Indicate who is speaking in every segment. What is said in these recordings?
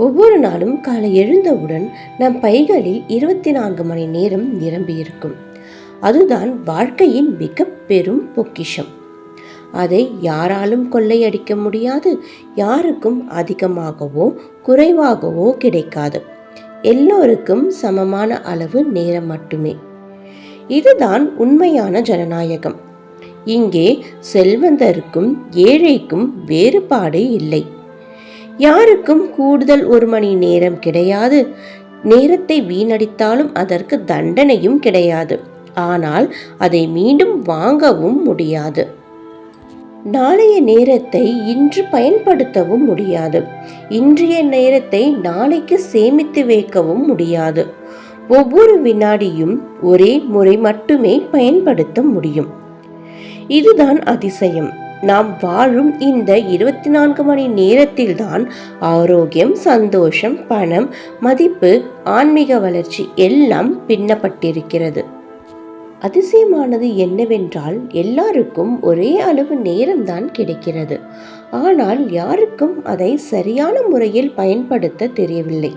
Speaker 1: ஒவ்வொரு நாளும் காலை எழுந்தவுடன் நம் பைகளில் இருபத்தி நான்கு மணி நேரம் நிரம்பியிருக்கும். அதுதான் வாழ்க்கையின் மிக பெரும் பொக்கிஷம். அதை யாராலும் கொள்ளையடிக்க முடியாது யாருக்கும் அதிகமாகவோ குறைவாகவோ கிடைக்காது. எல்லோருக்கும் சமமான அளவு நேரம் மட்டுமே. இதுதான் உண்மையான ஜனநாயகம். இங்கே செல்வந்தருக்கும் ஏழைக்கும் வேறுபாடு இல்லை. யாருக்கும் கூடுதல் ஒரு மணி நேரம் கிடையாது. நேரத்தை வீணடித்தாலும் அதற்கு தண்டனையும் கிடையாது. ஆனால் அதை மீண்டும் வாங்கவும் முடியாது. நாளைய நேரத்தை இன்று பயன்படுத்தவும் முடியாது. இன்றைய நேரத்தை நாளைக்கு சேமித்து வைக்கவும் முடியாது. ஒவ்வொரு வினாடியும் ஒரே முறை மட்டுமே பயன்படுத்த முடியும். இதுதான் அதிசயம். நாம் வாழும் இந்த இருபத்தி நான்கு மணி நேரத்தில்தான் ஆரோக்கியம் சந்தோஷம் பணம் மதிப்பு ஆன்மீக வளர்ச்சி எல்லாம் பின்னப்பட்டிருக்கிறது. அதிசயமானது என்னவென்றால் எல்லாருக்கும் ஒரே அளவு நேரம்தான் கிடைக்கிறது. ஆனால் யாருக்கும் அதை சரியான முறையில் பயன்படுத்த தெரியவில்லை.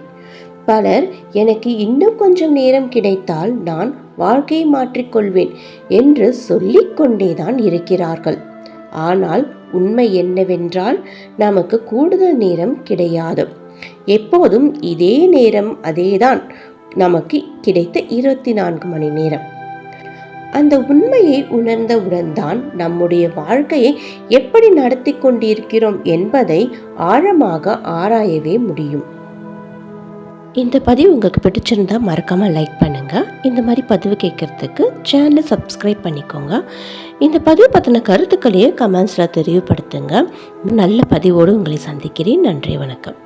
Speaker 1: பலர் எனக்கு இன்னும் கொஞ்சம் நேரம் கிடைத்தால் நான் வாழ்க்கையை மாற்றிக்கொள்வேன் என்று சொல்லிக்கொண்டேதான் இருக்கிறார்கள். ஆனால் உண்மை என்னவென்றால் நமக்கு கூடுதல் நேரம் கிடையாது. எப்போதும் இதே நேரம் அதேதான் நமக்கு கிடைத்த இருபத்தி நான்கு மணி நேரம். அந்த உண்மையை உணர்ந்தவுடன் தான் நம்முடைய வாழ்க்கையை எப்படி நடத்தி கொண்டிருக்கிறோம் என்பதை ஆழமாக ஆராயவே முடியும். இந்த பதிவு உங்களுக்கு பிடிச்சிருந்தா மறக்காமல் லைக் பண்ணுங்கள் இந்த மாதிரி பதிவு கேட்குறதுக்கு சேனலை சப்ஸ்கிரைப் பண்ணிக்கோங்க. இந்த பதிவு பற்றின கருத்துக்களையே கமெண்ட்ஸில் தெரியப்படுத்துங்க. நல்ல பதிவோடு உங்களை சந்திக்கிறேன். நன்றி வணக்கம்.